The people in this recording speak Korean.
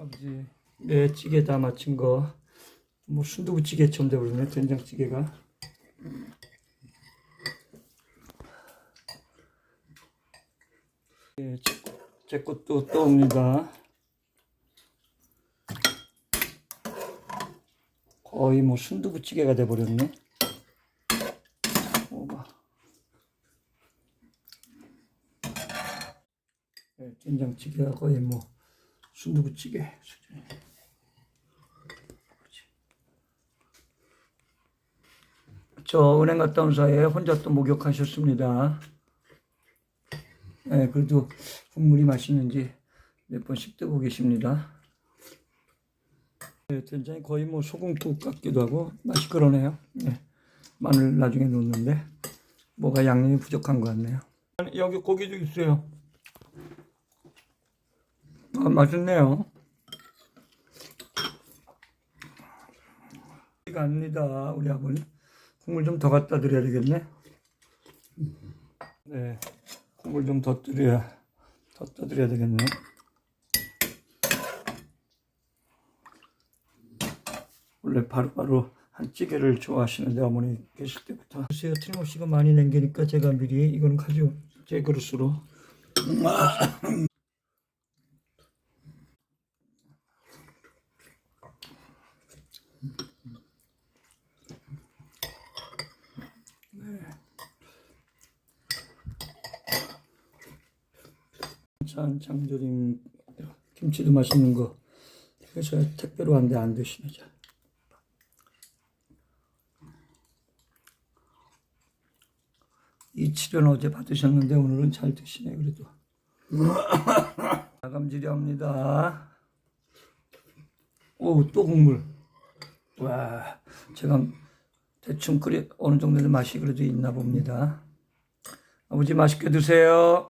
아버지 매 찌개 다 마친 거. 뭐 순두부찌개처럼 돼버리네 된장찌개가. 예, 제, 제 것도 떠옵니다. 거의 뭐 순두부찌개가 돼버렸네. 예, 된장찌개가 거의 뭐 순두부찌개 저 은행 갔다 온 사이에 혼자 또 목욕하셨습니다. 예, 그래도 국물이 맛있는지 몇 번씩 뜨고 계십니다. 예, 된장이 거의 뭐 소금국 같기도 하고 맛이 그러네요. 예, 마늘 나중에 넣는데 뭐가 양념이 부족한 것 같네요. 여기 고기도 있어요. 아, 맛있네요. 이가 아닙니다, 우리 아버님. 국물 좀 더 갖다 드려야 되겠네. 네, 국물 좀 더 드려야, 더 떠드려야 되겠네. 원래 바로바로 한 찌개를 좋아하시는데 어머니 계실 때부터. 글쎄요, 틀림없이가 많이 남기니까 제가 미리 이건 가지고 제 그릇으로. 참 장조림 김치도 맛있는 거. 그래서 택배로 왔는데 안 드시네 자. 이 치료는 어제 받으셨는데 오늘은 잘 드시네 그래도. 마감지려합니다. 오또 국물. 와 제가 대충 끓여 어느 정도 맛이 그래도 있나 봅니다. 아버지 맛있게 드세요